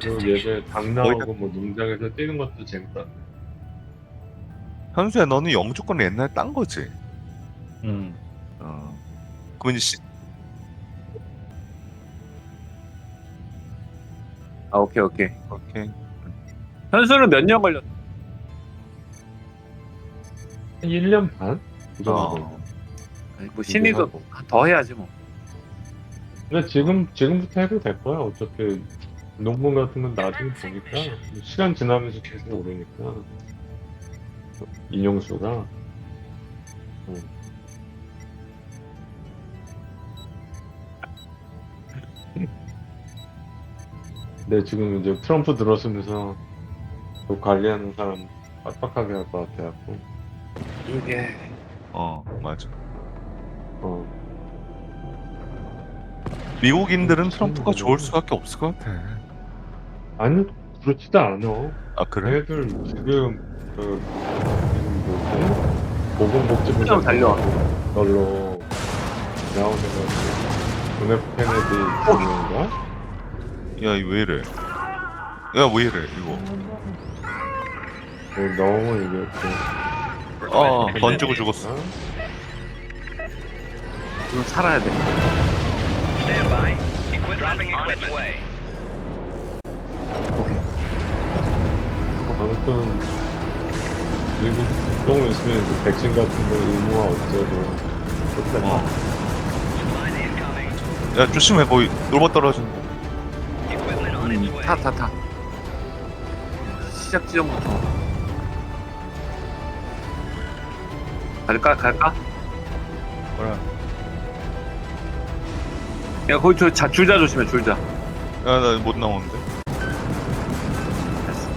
to 그 stations. 당 나오고 뭐 농장에서 뛰는 것도 재밌다. 현수야 너는 영주권 옛날에 딴 거지? 음. 어. 그럼 이제 시... 아 오케이 오케이. 오케이. 현수는 몇 년 걸렸? 한 1년 반? 그 정도. 어. 뭐 신이도. 더 해야지 뭐. 근데 지금 지금부터 해도 될 거야. 어차피 농분 같은 건 나중에 보니까 시간 지나면서 계속 오르니까 인용수가. 음. 근데 지금 이제 트럼프 들어서면서 그 관리하는 사람 빡빡하게 할 것 같아갖고. 이게 어 맞아. 어. 미국인들은 트럼프가 좋을 수밖에 없을 것 같아. 아니 그렇지도 않아. 아 그래? 애들 지금 그 지금 뭐지? 보건복지부 좀 달려. 걸로 나오는 거 존 F 케네디 있는가? 야 이거 왜 이래? 야 왜 이래 이거? 뭐 너무 이게 좀어 던지고 죽었어. 좀 살아야 돼. Stand by. Equipment dropping equipment. way. 아무튼 미국 조금 있으면 그 백신 같은 거 의무화 어쩌고 어. Incoming. 야 조심해 거기 로봇 떨어진다. Equipment on its 음, way. 타, 타, 타. 시작 지점부터. 갈까, 갈까? 뭐야? 야, 거기 저 자, 줄자 조심해, 줄자. 야나 못 나오는데. 됐어.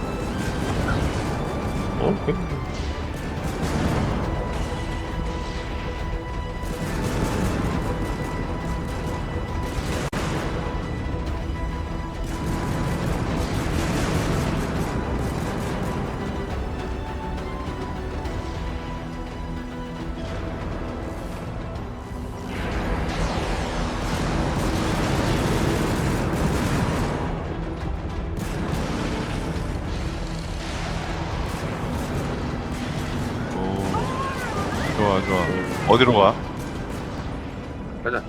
어디로 가? 가자.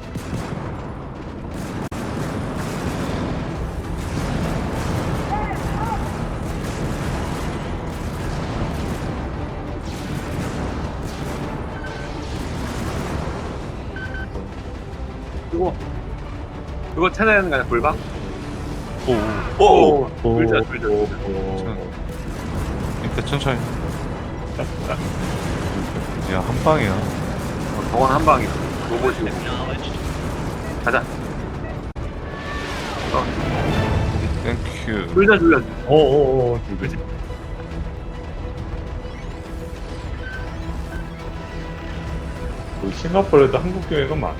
이거 이거 찾아야 하는 거 아니야 불방? 오. 오. 오, 오, 줄자 오. 이때 천천히. 야 한 방이야. 어, 저건 한 방이야 Acknowledged. 가자 땡큐. 줄자 줄자 오, 오, 오. 그지 그 싱가포르에도 한국 교회가 많아.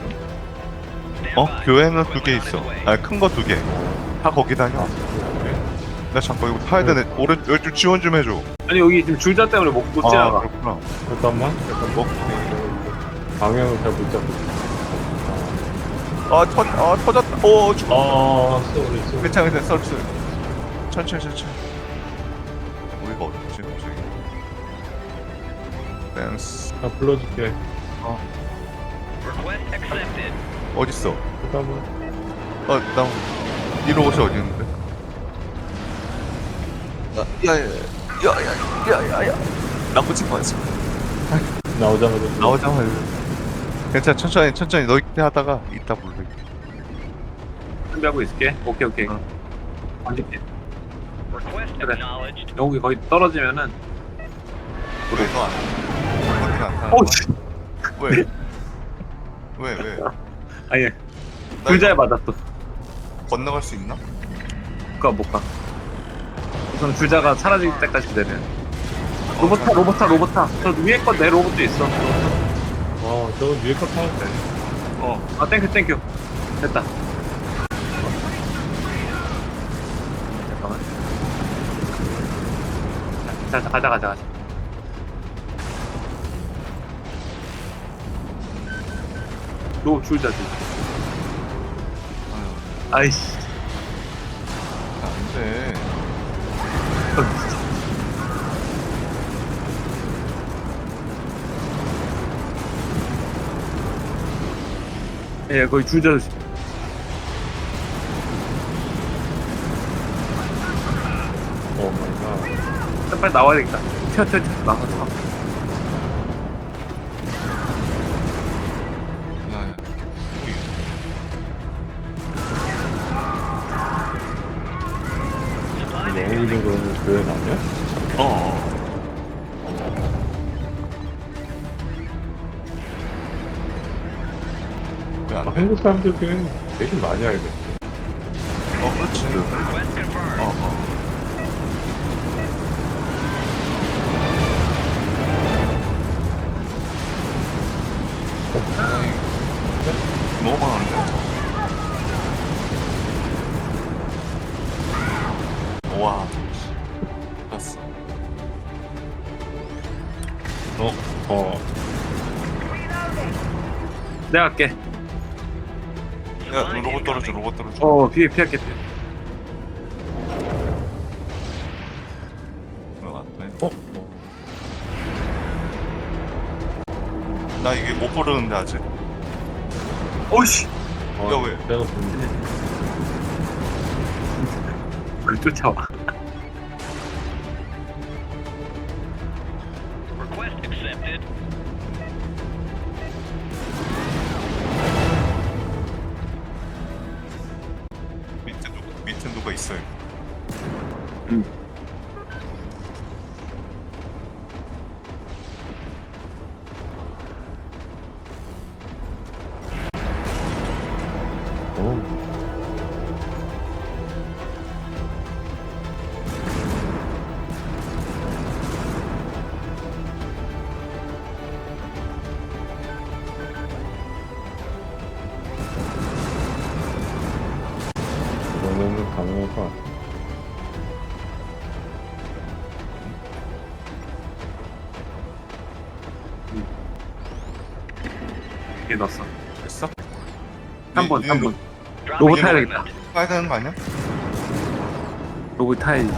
어. 교회는 두 개 있어. 아니 큰 거 두 개. 다 거기 다녀. 나 잠깐 이거 타야 되네. 오른 여기 지원 좀 해줘. 아니 여기 지금 줄자 때문에 못, 못 아 지나가 그렇구나. 잠깐만. 잠깐만. 뭐? 방향을 잘 못 잡고. 아, 터, 아 터졌다. 오, 죽... 아, 쏘리, 쏘리. 괜찮아, 괜찮아, 썰, 썰. 천천히, 천천히. 우리가 어딨지, 갑자기? 댄스. 나 불러줄게. Accepted. 어딨어? 잠깐만. 어, 나, 이 로봇이 어디 있는데? 야, 야, 야, 야, 야, 야, 야. 나쁘지 마지. 나오자마자. 나오자마자. 괜찮아, 천천히, 천천히. 너 이때 하다가 이따 불러. 준비하고 있을게 오케이 오케이 어. 던질게 Request 그래. 여기 거의 떨어지면은 그래, 너 안. 어디 안 타는 오 거야? 씨. 왜? 왜, 왜? 아니 나 줄자에 이거 맞았어 건너갈 수 있나? 그거 못가 우선 줄자가 사라질 때까지 기다려 로봇타 로봇타 로봇타 저 위에 거내 로봇도 있어 어, 저거 위에 거 타도 돼. 어 아 땡큐 땡큐. 됐다. 잠깐만. 자, 자 가자 가자 가자. 로 줄자 줄자. 아이씨. 예, 거기 줄자 조심. 오 마이 갓. 빨리 나와야 되겠다. 튀어, 튀어, 튀어. 나와, 한국 사람들끼리는 되게 많이 알겠어. 어 그렇지 Request confirmed. 어어 너무 많은데? 와 봤어 어, 어, 내가 갈게. 야 로봇 떨어져 로봇 떨어져 어, 피해, 피할게, 피해. 어, 나 이게 못 부르는데 아직 오이씨! 어. 야, 왜? 내가 본 그걸 쫓아와. 어, 이번에는 가능할 것 같아. 이게 넣었어. 됐어? 3번, 이- 이 3번. Dropping 로봇 타야 equipment. 되겠다. 타야 되는 거 아니야? 로봇 타야지.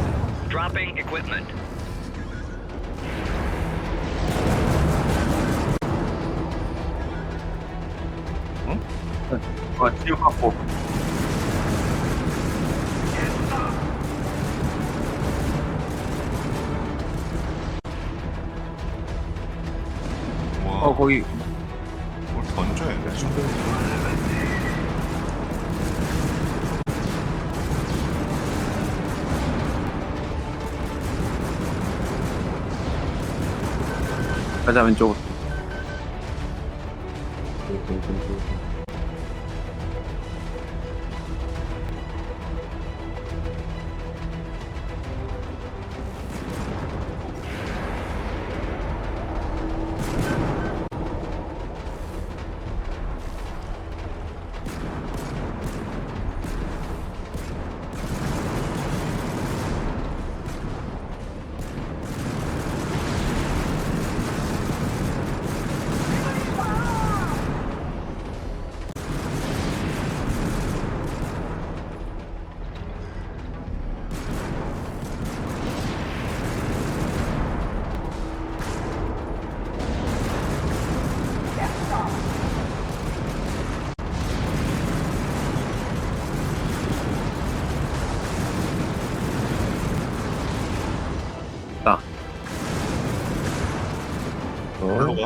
Dropping equipment. 어, 지옥하고. 와 어, 거기. 가자, 왼쪽으로.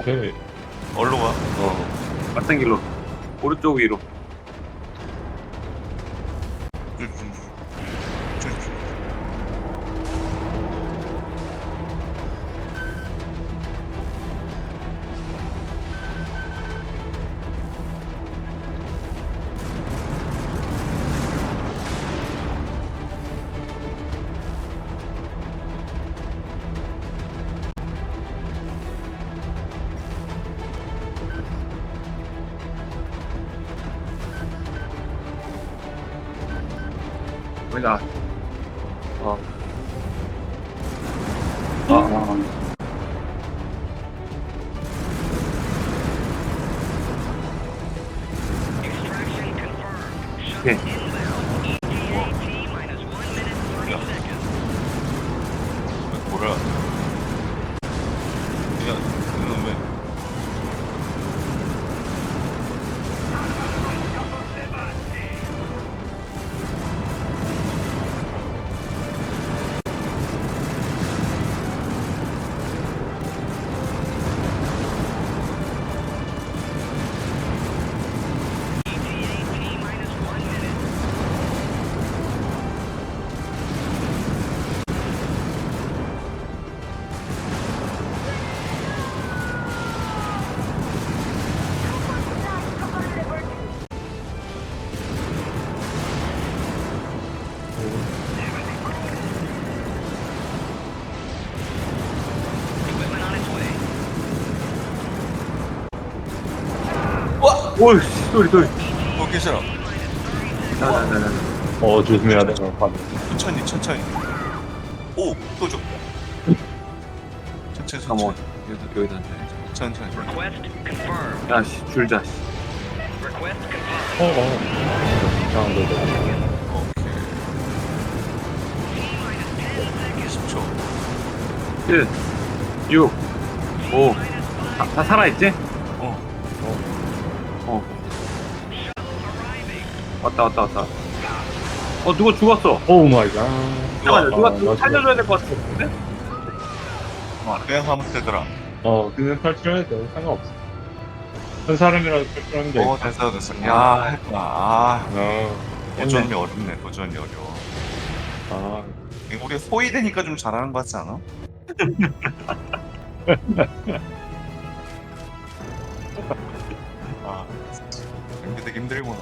어, 오케이. 얼로 가 어. 맞은 길로. 오른쪽 위로. 쭉, 쭉, 나. 어. 아, 아. 오이 소리 소리 어 괜찮아 나나나나 어 조심해야 돼. 어, 반응. 천천히 천천히 오또 줘 천천히 잠깐만 천천히 여기다 여기다 천천히 Request confirmed. 야씨 줄자 씨 Request 어 confirmed. 어. 이상한. 오케이 10초 1 6 5 다, 다 살아있지? 어어 왔다 왔다 왔다 어 누가 죽었어 오 마이 갓. 잠깐만 누가 아, 누가 나 살려줘야 될 것 같은데? 어, 그냥 하면 되더라 어 그냥 탈출해야 돼. 상관없어. 한 사람이라도 탈출하는 게. 어 됐어 됐어 야 했구나 아 어. 도전이 어렵네 도전이 어려워 아. 우리 소위 되니까 좀 잘하는 것 같지 않아? 아, 이게 되게 힘들구나.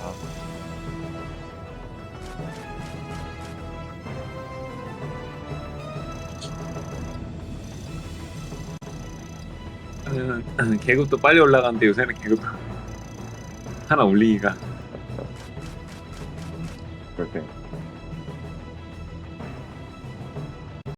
음, 계급도 빨리 올라가는데 요새는 계급 하나 올리기가